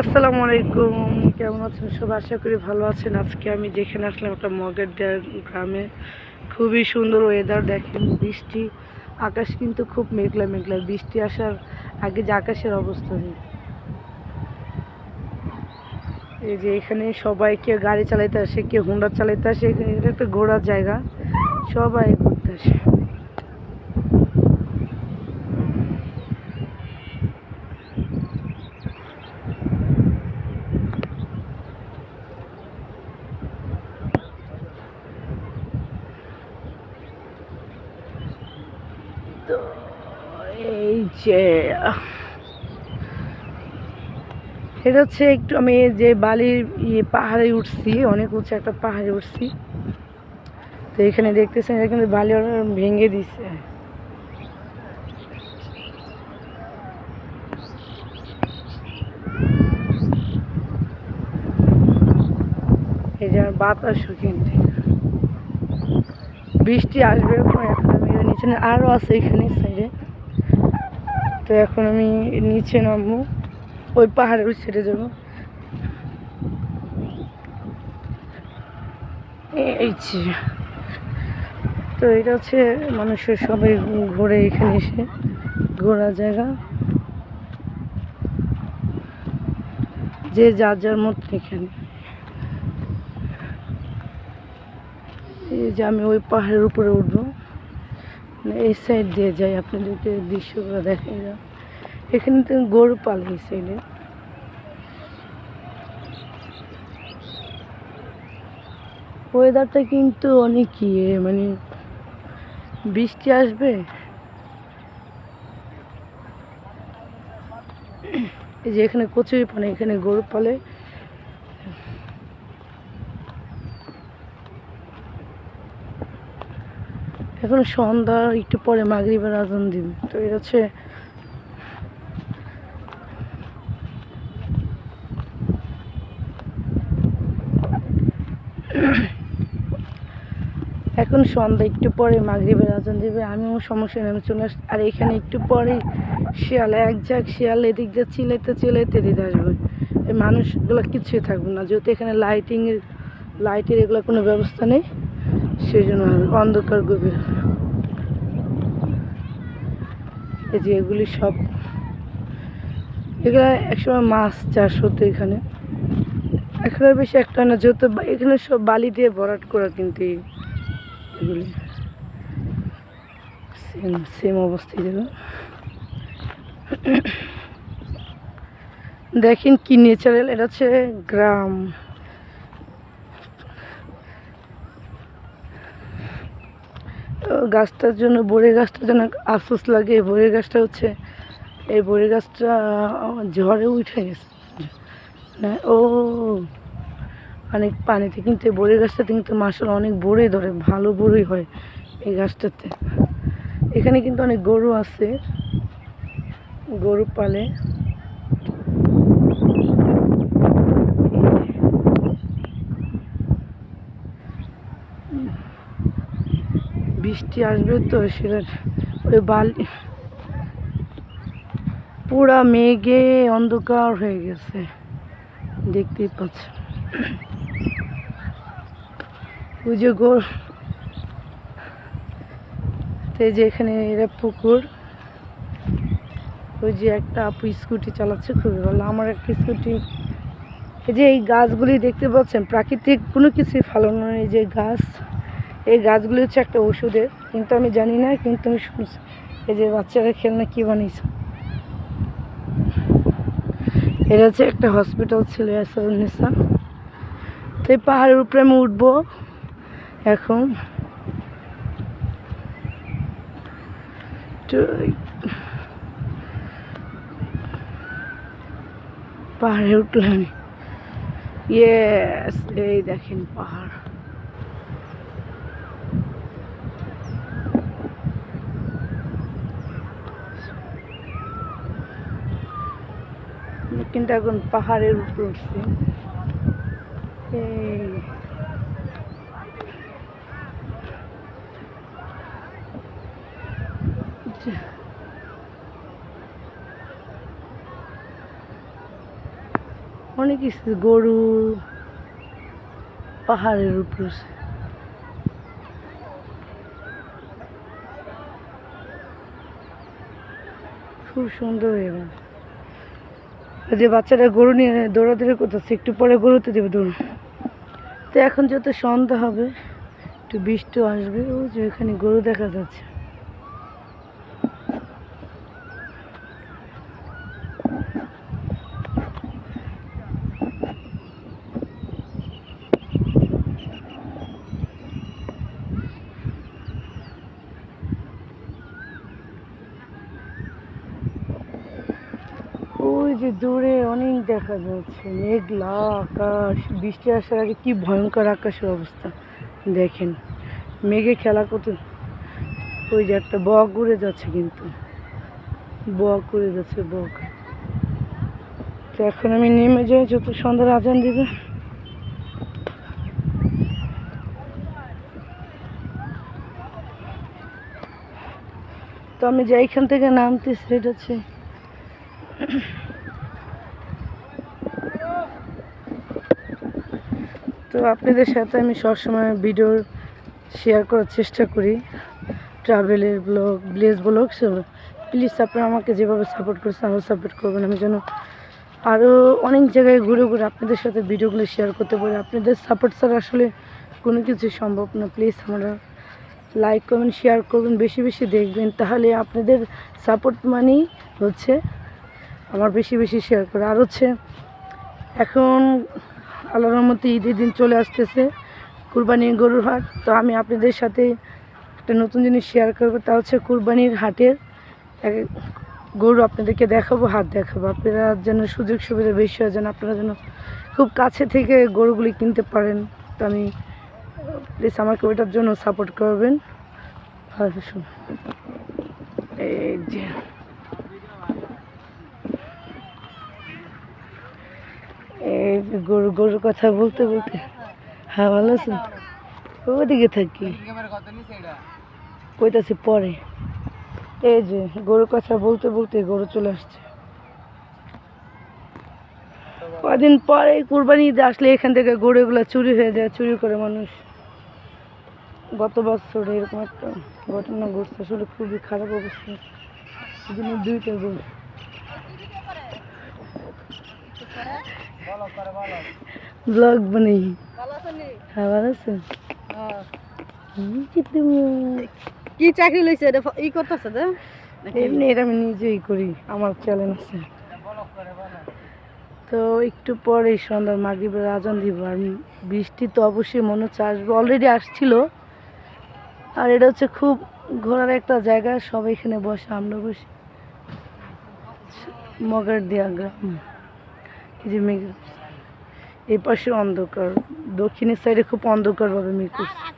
আসসালামু আলাইকুম, কেমন আছেন? সব আশা করি ভালো আছেন। আজকে আমি যেখানে আসলাম একটা মগের গ্রামে। খুবই সুন্দর ওয়েদার দেখেন বৃষ্টি, আকাশ কিন্তু খুব মেঘলা মেঘলা। বৃষ্টি আসার আগে যে আকাশের অবস্থা নেই। এই যে এখানে সবাই কেউ গাড়ি চালাইতে আসে, কেউ হুন্ডা চালাইতে আসে, এখানে একটা ঘোরার জায়গা। সবাই ঘুরতে আসে তো এই যে এটা হচ্ছে একটু আমি যে বালির ইয়ে পাহাড়ে উঠছি, অনেক উঁচু একটা পাহাড়ে উঠছি। তো এখানে দেখতেছেন, এটা কিন্তু বালি ভেঙে দিছে। বাতাস বৃষ্টি আসবে এখন নিচে আরও আছে এখানে সাইডে তো এখন আমি নিচে নামবো, ওই পাহাড়ের ছেড়ে যাব। এই তো এটা হচ্ছে মানুষের সবাই ঘুরে এখানে এসে, ঘোরার জায়গা। যে যার যার মত এখানে। এই যে আমি ওই পাহাড়ের উপরে উঠবো। এই সাইড দিয়ে যাই, আপনাদেরকে দৃশ্যগুলো দেখাই যাও এখানে তো গরু পালে এই সাইডে ওয়েদারটা কিন্তু অনেক ইয়ে মানে বৃষ্টি আসবে? এই যে এখানে কচুরি পানে এখানে গরু পালে। এখন সন্ধ্যা, একটু পরে মাগরিবের আজান দিবে তো এটা হচ্ছে এখন সন্ধ্যা, একটু পরে মাগরিবের আজান দিবে। আমিও সমস্যা নেই, আমি চলে আস আর এখানে একটু পরে শিয়াল, এক ঝাঁক শিয়াল, এদিক দিয়ে চিলাইতে চিলাইতে দিতে আসবে। এই মানুষগুলো কিছুই থাকবে না, যেহেতু এখানে লাইটিংয়ের লাইটের এগুলো কোনো ব্যবস্থা নেই। সেই জন্য অন্ধকার গভীর। এই যে এগুলি সব। এগুলো একসময় মাছ চাষ হতো এখানে। এখন বেশি একটা না, যেহেতু এখানে সব বালি দিয়ে ভরাট করা কিন্তু এগুলি। সেম সেম অবস্থায় যাবে দেখেন কি ন্যাচারাল এটা হচ্ছে গ্রাম তো গাছটার জন্য বড়ি গাছটার জন্য আফসোস লাগে। এই বড়ি গাছটা হচ্ছে, এই বড়ি গাছটা ঝড়ে উঠে গেছে। না ও, অনেক পানিতে কিন্তু এই বড়ি গাছটাতে কিন্তু মাসাল অনেক বড়ই ধরে, ভালো বড়ই হয় এই গাছটাতে। এখানে কিন্তু অনেক গরু আছে, গরু পালে। বৃষ্টি আসবে তো সেটা ওই বালি পুরা মেঘে অন্ধকার হয়ে গেছে, দেখতেই পাচ্ছ ওই যে এই যে এখানে এরা পুকুর। ওই যে একটা আপু স্কুটি চালাচ্ছে, খুবই ভালো। আমার একটা স্কুটি। এই যে এই গাছগুলি দেখতে পাচ্ছেন, প্রাকৃতিক কোনো কিছুই ফালানো এই যে গাছ। এই গাছগুলি হচ্ছে একটা ওষুধের, কিন্তু আমি জানি না, কিন্তু আমি শুনছি। এই যে বাচ্চারা খেলনা কী বানিয়েছে এটা হচ্ছে একটা হসপিটাল ছিল এসরুন্নেসা তো এই পাহাড়ের উপরে আমি উঠবো এখন। পাহাড়ে উঠলাম। ইয়েস এই দেখেন পাহাড় আমি কিন্তু এখন পাহাড়ের উপর উঠছি। অনেক কিছু গরু পাহাড়ের উপর। খুব সুন্দর এবার। যে বাচ্চারা গরু নিয়ে দৌড়াদৌড়ি করতেছে, একটু পরে গরুতে দেবে দৌড়। তো এখন যত সন্ধ্যা হবে, একটু বৃষ্টি আসবে ও যে এখানে গরু দেখা যাচ্ছে ওই যে দূরে অনেক দেখা যাচ্ছে, মেঘলা আকাশ, বৃষ্টি আসার আগে কি ভয়ঙ্কর আকাশের অবস্থা। দেখেন, মেঘে খেলা করতে, ওই যে একটা বক উড়ে যাচ্ছে কিন্তু। বক উড়ে যাচ্ছে, বক। তো এখন আমি নেমে যাই, যত সন্ধ্যার আজান দিবে। তো আমি যেইখান থেকে নামতেছি সেটা হচ্ছে তো আপনাদের সাথে আমি সবসময় ভিডিও শেয়ার করার চেষ্টা করি। ট্রাভেলের ব্লগ ব্লেজ ব্লগ প্লিজ আপনারা আমাকে যেভাবে সাপোর্ট করছেন আরও সাপোর্ট করবেন। আমি যেন আরও অনেক জায়গায় ঘুরে ঘুরে আপনাদের সাথে ভিডিওগুলো শেয়ার করতে পারি। আপনাদের সাপোর্ট ছাড়া আসলে কোনো কিছু সম্ভব না। প্লিজ আমরা লাইক করবেন শেয়ার করবেন, বেশি বেশি দেখবেন। তাহলে আপনাদের সাপোর্ট মানেই হচ্ছে আমার বেশি বেশি শেয়ার করে। আর হচ্ছে এখন আল্লাহর রহমতে ঈদের দিন চলে আসতেছে, কুরবানির গরুর হাট। তো আমি আপনাদের সাথে একটা নতুন জিনিস শেয়ার করব, তা হচ্ছে কুরবানির হাটের গরু আপনাদেরকে দেখাবো, হাট দেখাবো। আপনারা যেন সুযোগ সুবিধা বেশি হয়, যেন আপনারা যেন খুব কাছে থেকে গরুগুলি কিনতে পারেন। তো আমি প্লিজ আমাকে ওইটার জন্য সাপোর্ট করবেন। আর শু- এই যে এই গরু, গরুর কথা বলতে বলতে। হ্যাঁ ভালো আছো? ওদিকে থাকি। কইতাছি পরে। এই যে, গরুর কথা বলতে বলতে গরু চলে আসছে। কদিন পরে কুরবানি ঈদে আসলে এখান থেকে গরুগুলো চুরি হয়ে যায়, চুরি করে মানুষ। গত বছর এরকম একটা ঘটনা ঘটছে, আসলে খুবই খারাপ অবস্থা। দুইটা গরু। ব্লগ বানাই। হ্যাঁ ভালো আছেন কি চাকরি লইছে? এটা ই করতেছে দে এমনি এটা আমি নিজেই করি আমার চ্যানেল আছে। তো একটু পরে সন্ধ্যার মাগরিবের আজান দিব আর বৃষ্টি তো অবশ্যই মনে হচ্ছে আসবে অলরেডি আসছিল। আর এটা হচ্ছে খুব ঘোরার একটা জায়গা সবাই এখানে বসে আমরা বসি। মগার দিয়া গ্রাম। যে মেঘ। এই পাশে অন্ধকার। দক্ষিণের সাইডে খুব অন্ধকারভাবে মেঘ করছে।